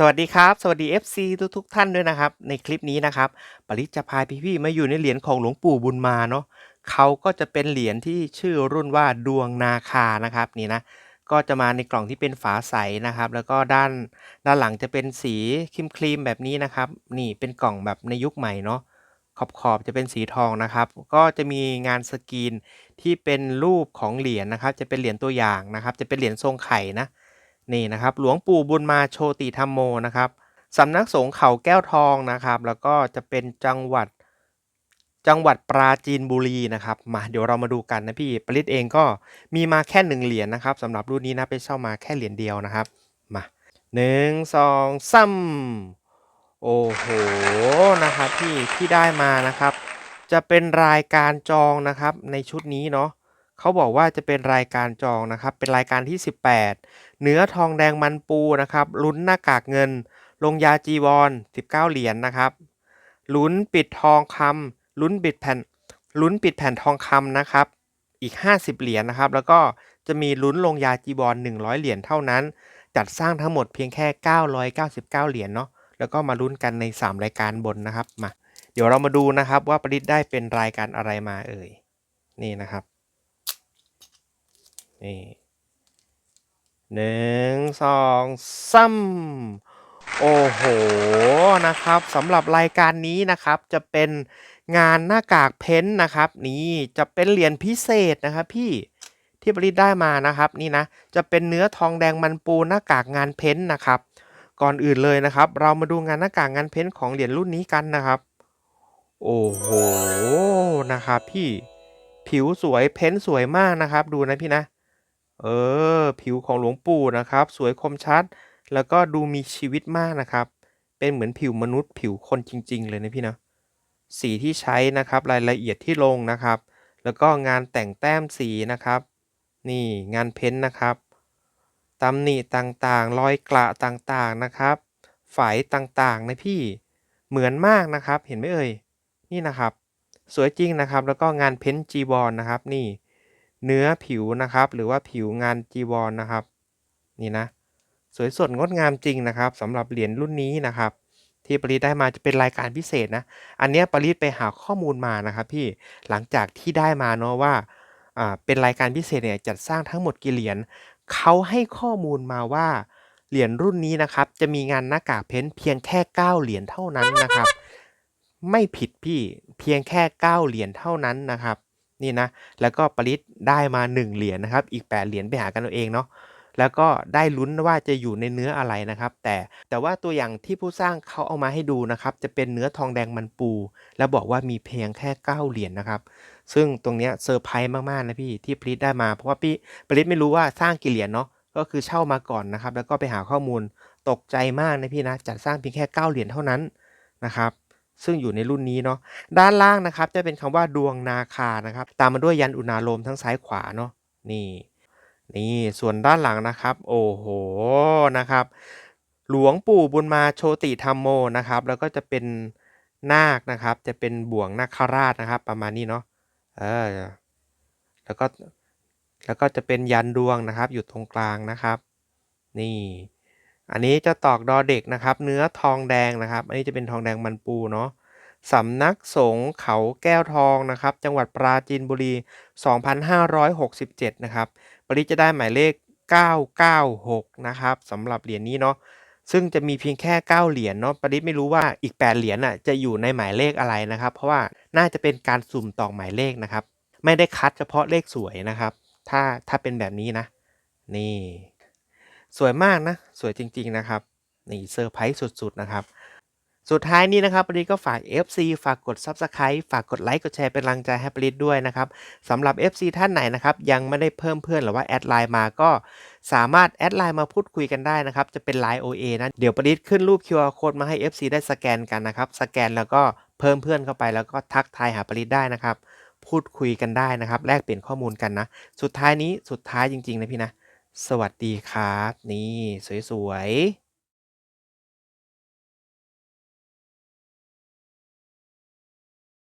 สวัสดีครับ สวัสดี FC ทุกๆท่านด้วยนะครับ ในคลิปนี้นะครับ ปริจะพาพี่ๆมาอยู่ในเหรียญของหลวงปู่บุญมาเนาะเขาก็จะเป็นเหรียญที่ชื่อรุ่นว่าดวงนาคานะครับนี่นะก็จะมาในกล่องที่เป็นฝาใสนะครับ แล้วก็ด้านด้านหลังจะเป็นสีครีมครีมๆแบบนี้นะครับ นี่เป็นกล่องแบบในยุคใหม่เนาะขอบขอบจะเป็นสีทองนะครับ ก็จะมีงานสกรีนที่เป็นรูปของเหรียญนะครับ จะเป็นเหรียญตัวอย่างนะครับ จะเป็นเหรียญทรงไข่นะ นี่นะครับหลวงปู่บุญมาโชติธรรมโมนะครับสำนักสงฆ์เขาแก้วทองนะครับ แล้วก็จะเป็นจังหวัดจังหวัดปราจีนบุรีนะครับ มาเดี๋ยวเรามาดูกันนะพี่ปริศเองก็มีมาแค่หนึ่งเหรียญนะครับสำหรับรุ่นนี้นะไปเช่ามาแค่เหรียญเดียวนะครับ มาหนึ่งสองซ้ำโอ้โหนะครับพี่ที่ได้มานะครับ จะเป็นรายการจองนะครับในชุดนี้เนาะ เขาบอกว่าจะเป็นรายการจองนะครับ เป็นรายการที่ 18 เนื้อทองแดงมันปูนะครับ ลุ้นหน้ากากเงิน ลงยาจีวร19 เหรียญนะครับ ลุ้นปิดทองคำลุ้นปิดแผ่น ลุ้นปิดแผ่นทองคำนะครับ อีก 50 เหรียญนะครับ แล้วก็จะมีลุ้นลงยาจีวร100 เหรียญเท่านั้น จัดสร้างทั้งหมดเพียงแค่ 999 เหรียญเนาะ แล้วก็มาลุ้นกันใน 3 รายการบนนะครับ มา เดี๋ยวเรามาดูนะครับว่าปริศได้เป็นรายการอะไรมาเอ่ย นี่นะครับ นี่หนึ่งสองซ้ำโอ้โหนะครับสำหรับรายการนี้นะครับจะเป็นงานหน้ากากเพ้นนะครับนี่จะเป็นเหรียญพิเศษนะครับพี่ที่บริษได้มานะครับนี่นะจะเป็นเนื้อทองแดงมันปูหน้ากากงานเพ้นนะครับ ก่อนอื่นเลยนะครับ เรามาดูงานหน้ากากงานเพ้นของเหรียญรุ่นนี้กันนะครับ โอ้โหนะครับพี่ผิวสวยเพ้นสวยมากนะครับ ดูนะพี่นะ เออ ผิวของหลวงปู่นะครับ สวยคมชัด แล้วก็ดูมีชีวิตมากนะครับ เป็นเหมือนผิวมนุษย์ผิวคนจริง ๆ เลยนะพี่นะ สีที่ใช้นะครับ รายละเอียดที่ลงนะครับ แล้วก็งานแต่งแต้มสีนะครับ นี่งานเพ้นท์นะครับตำหนิต่างๆ รอยกระต่างๆนะครับ ฝายต่างๆ นะพี่เหมือนมากนะครับ เห็นไหมเอ่ย นี่นะครับ สวยจริงนะครับ แล้วก็งานเพ้นจีวรนะครับ นี่ เนื้อผิวนะครับ หรือว่าผิวงานจีวรนะครับ นี่นะ สวยสดงดงามจริงนะครับสำหรับเหรียญรุ่นนี้นะครับ ที่ปริศได้มาจะเป็นรายการพิเศษนะ อันนี้ปริศไปหาข้อมูลมานะครับ พี่หลังจากที่ได้มาเนาะว่าอ่าเป็นรายการพิเศษเนี่ยจัดสร้างทั้งหมดกี่เหรียญเขาให้ข้อมูลมาว่าเหรียญรุ่นนี้นะครับ จะมีงานหน้ากากเพ้นเพียงแค่ 9 เหรียญเท่านั้นนะครับ ไม่ผิดพี่เพียงแค่ 9 เหรียญเท่านั้นนะครับ นี่นะ แล้วก็ปริศได้มา 1 เหรียญนะครับ อีก 8 เหรียญไปหากันเอาเองเนาะ แล้วก็ได้ลุ้นว่าจะอยู่ในเนื้ออะไรนะครับ แต่แต่ว่าตัวอย่างที่ผู้สร้างเขาเอามาให้ดูนะครับ จะเป็นเนื้อทองแดงมันปู แล้วบอกว่ามีเพียงแค่ 9 เหรียญนะครับ ซึ่งตรงเนี้ยเซอร์ไพรส์มากๆนะพี่ที่ปริศได้มา เพราะว่าพี่ปริศไม่รู้ว่าสร้างกี่เหรียญเนาะ ก็คือเช่ามาก่อนนะครับ แล้วก็ไปหาข้อมูลตกใจมากนะพี่นะจัดสร้างเพียงแค่ 9 เหรียญเท่านั้นนะครับ ซึ่งอยู่ในรุ่นนี้เนาะด้านล่างนะครับจะเป็นคำว่าดวงนาคานะครับ ตามมาด้วยยันอุณาโลมทั้งซ้ายขวาเนาะนี่ นี่ส่วนด้านหลังนะครับ โอ้โหนะครับ หลวงปู่บุญมาโชติธรรมโมนะครับ แล้วก็จะเป็นนาคนะครับ จะเป็นบ่วงนาคราชนะครับ ประมาณนี้เนาะเออแล้วก็แล้วก็จะเป็นยันดวงนะครับ อยู่ตรงกลางนะครับ นี่ อันนี้จะตอกดอเด็กนะครับ เนื้อทองแดงนะครับ อันนี้จะเป็นทองแดงมันปูเนาะสำนักสงฆ์เขาแก้วทองนะครับ จังหวัดปราจีนบุรี 2567 นะครับปริจะได้หมายเลข 996 นะครับสำหรับเหรียญนี้เนาะซึ่งจะมีเพียงแค่ 9 เหรียญเนาะปริศไม่รู้ว่าอีก 8 เหรียญน่ะจะอยู่ในหมายเลขอะไรนะครับ เพราะว่าน่าจะเป็นการสุ่มตอกหมายเลขนะครับ ไม่ได้คัดเฉพาะเลขสวยนะครับ ถ้าถ้าเป็นแบบนี้นะ นี่ สวยมากนะ สวยจริง ๆ นะครับ นี่เซอร์ไพรส์สุด ๆ นะครับ สุดท้ายนี้นะครับปริก็ฝาก FC ฝากกด Subscribe ฝากกดไลค์ กดแชร์เป็นกำลังใจให้ปริด้วยนะครับสำหรับ FC ท่านไหนนะครับ ยังไม่ได้เพิ่มเพื่อนหรือว่าแอดไลน์มาก็สามารถแอดไลน์มาพูดคุยกันได้นะครับ จะเป็นไลน์ OA นะ เดี๋ยวปริขึ้นรูป QR code มาให้ FC ได้สแกนกันนะครับ สแกนแล้วก็เพิ่มเพื่อนเข้าไปแล้วก็ทักทายหาปริได้นะครับ พูดคุยกันได้นะครับ แลกเปลี่ยนข้อมูลกันนะ สุดท้ายนี้สุดท้ายจริงๆนะพี่นะ สวัสดีครับ นี่ สวย ๆ